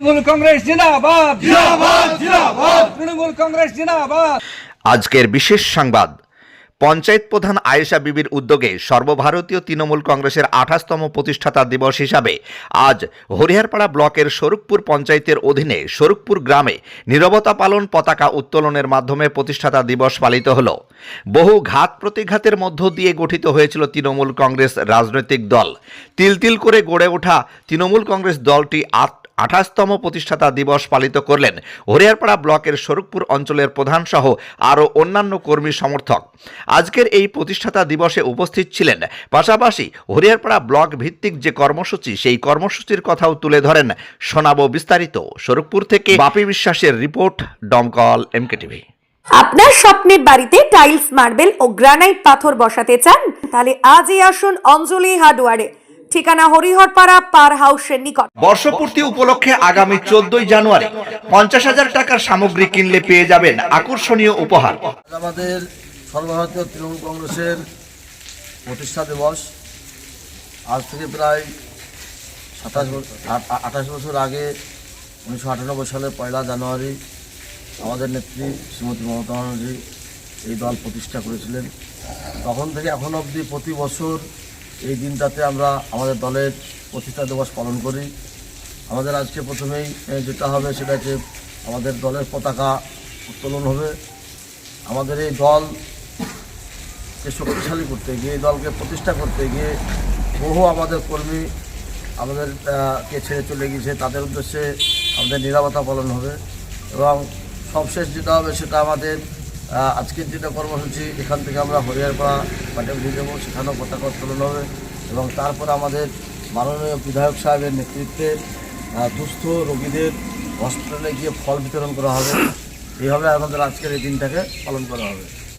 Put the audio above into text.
তৃণমূল কংগ্রেস জিন্দাবাদ। জিন্দাবাদ জিন্দাবাদ। তৃণমূল কংগ্রেস জিন্দাবাদ। আজকের বিশেষ সংবাদ পঞ্চায়েত প্রধান আয়েশা বিবির উদ্যোগে সর্বভারতীয় তৃণমূল কংগ্রেসের আঠাশতম প্রতিষ্ঠাতা দিবস হিসাবে আজ হরিহরপাড়া ব্লকের স্বরূপপুর পঞ্চায়েতের অধীনে স্বরূপপুর গ্রামে নিরবতা পালন পতাকা উত্তোলনের মাধ্যমে প্রতিষ্ঠাতা দিবস পালিত হল। বহু ঘাত প্রতিঘাতের মধ্য দিয়ে গঠিত হয়েছিল তৃণমূল কংগ্রেস রাজনৈতিক দল। তিল তিল করে গড়ে ওঠা তৃণমূল কংগ্রেস দলটি আট আঠাশতম প্রতিষ্ঠাতা দিবস পালিত করলেন। হরিয়ারপাড়া ব্লকের স্বরূপপুর অঞ্চলের প্রধান সহ আরও অন্যান্য কর্মী সমর্থক। আজকের এই প্রতিষ্ঠাতা দিবসে উপস্থিত ছিলেন। পাশাপাশি হরিয়ারপাড়া ব্লক ভিত্তিক যে কর্মসূচি, সেই কর্মসূচির কথাও তুলে ধরেন। শোনাবো বিস্তারিত। স্বরূপপুর থেকে বাপি বিশ্বাসের রিপোর্ট ডমকল এমকে টিভি। আপনার স্বপ্নের বাড়িতে টাইলস, মার্বেল ও গ্রানাইট পাথর বসাতে চান? তাহলে আজই আসুন অঞ্জলি হার্ডওয়ারে। ঠিকানা হরিহরপাড়া পার হাউসের নিকট। বর্ষপূর্তি উপলক্ষে আগামী চোদ্দই জানুয়ারি পঞ্চাশ হাজার টাকার সামগ্রী কিনলে পেয়ে যাবেন আকর্ষণীয় উপহার। আমাদের সর্বভারতীয় তৃণমূল কংগ্রেসের প্রতিষ্ঠা দিবস আজ থেকে প্রায় সাতাশ বছর আঠাশ বছর আগে উনিশশো আটানব্বই সালের পয়লা জানুয়ারি আমাদের নেত্রী শ্রীমতী মমতা ব্যানার্জি এই দল প্রতিষ্ঠা করেছিলেন। তখন থেকে এখন অবধি প্রতি বছর এই দিনটাতে আমরা আমাদের দলের প্রতিষ্ঠা দিবস পালন করি। আমাদের আজকে প্রথমেই যেটা হবে সেটা হচ্ছে আমাদের দলের পতাকা উত্তোলন হবে। আমাদের এই দলকে শক্তিশালী করতে গিয়ে এই দলকে প্রতিষ্ঠা করতে গিয়ে বহু আমাদের কর্মী আমাদের আহ, কে ছেড়ে চলে গিয়েছে তাদের উদ্দেশ্যে আমাদের নিরাপত্তা পালন হবে এবং সবশেষ যেটা হবে সেটা আমাদের আজকের যেটা কর্মসূচি, এখান থেকে আমরা হরিয়ারপাড়া পাটে দিয়ে যাব, সেখানেও পতাকা উত্তোলন হবে এবং তারপর আমাদের মাননীয় বিধায়ক সাহেবের নেতৃত্বে দুস্থ রোগীদের হসপিটালে গিয়ে ফল বিতরণ করা হবে। এইভাবে আমাদের আজকের এই দিনটাকে পালন করা হবে।